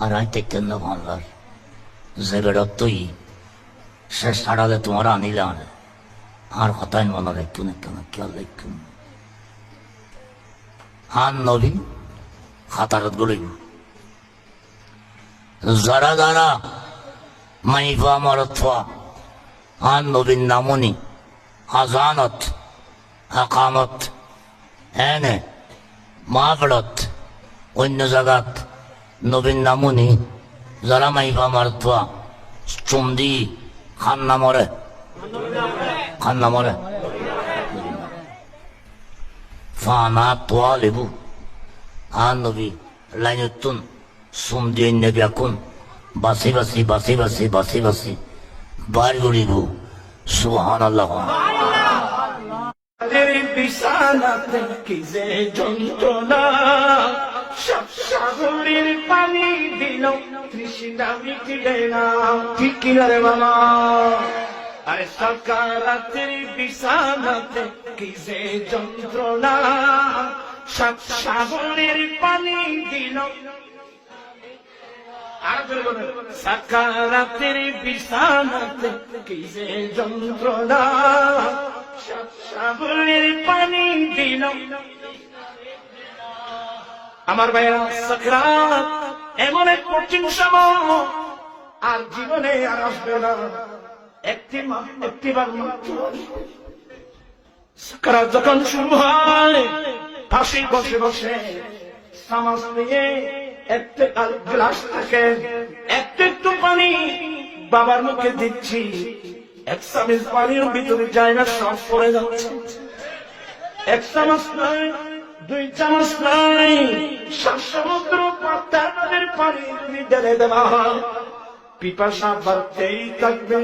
না ভান্ডার যে বেড়ত তুই সে সাড়ালে তোমার আনিলে আনে। আর হতাই মনে রেখুন কেন খেয়াল রেখুন আন নবী, খাতারত গলিব যারা যারা মাইফা মরত্বা আন নবীন নামনি আজানত, আকামত, এনে মাফড়ত অন্য জায়গাত নবীন নামনি, যারা মাইফা মারত্বা চুমদি খান নামরে খান নামরে ফানা তোয়া লেবু। আন নবী লাইনুত্তুন সুমদি অন্য ব্যাকুন বাসি বাসি বাসি বাসি বাসি বাসি। বার গড়িব। সুহান আল্লাহ বিছানাতে কি যে যন্ত্রণা সাগরের পানি দিল, তৃষ্ণা মিটিবে না ঠিক কিনা রে বাবা আরে সকারাতের বিছানাতে কি যে যন্ত্রণা। সাগরের পানি দিল। সাকারাতের বিছানাতে কি যে যন্ত্রণা। সাগরের পানি দিল। আমার ভাইয়া সাকরাত এমন এক কঠিন সময়, আর জীবনে আর আসবে না। একটি একটি বার সাকরাত যখন শুরু হয়, ফাঁসি বসে বসে সামাজ নিয়ে একটা গ্লাস থাকে, একটু একটু পানি বাবার মুখে দিচ্ছি। এক চামচ পানির ভিতরে যায় না, সব পড়ে যাচ্ছে। এক চামচ নাই দুই চামচ নাই। সব সমুদ্র পদ্মা নদীর পানি যদি ঢেলে দেওয়া হয়, পিপাসা বাড়তেই থাকবে।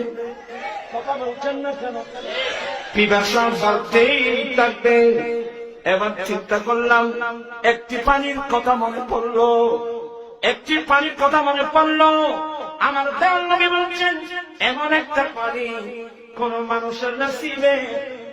কথা বলছেন না কেন? পিপাসা বাড়তেই থাকবে। এবার চিন্তা করলাম, একটি পানির কথা মনে পড়ল। একটি পানির কথা মনে পড়ল। আমার দেওয়াল নবী বলছেন, এমন একটা পানি কোন মানুষের নসিবে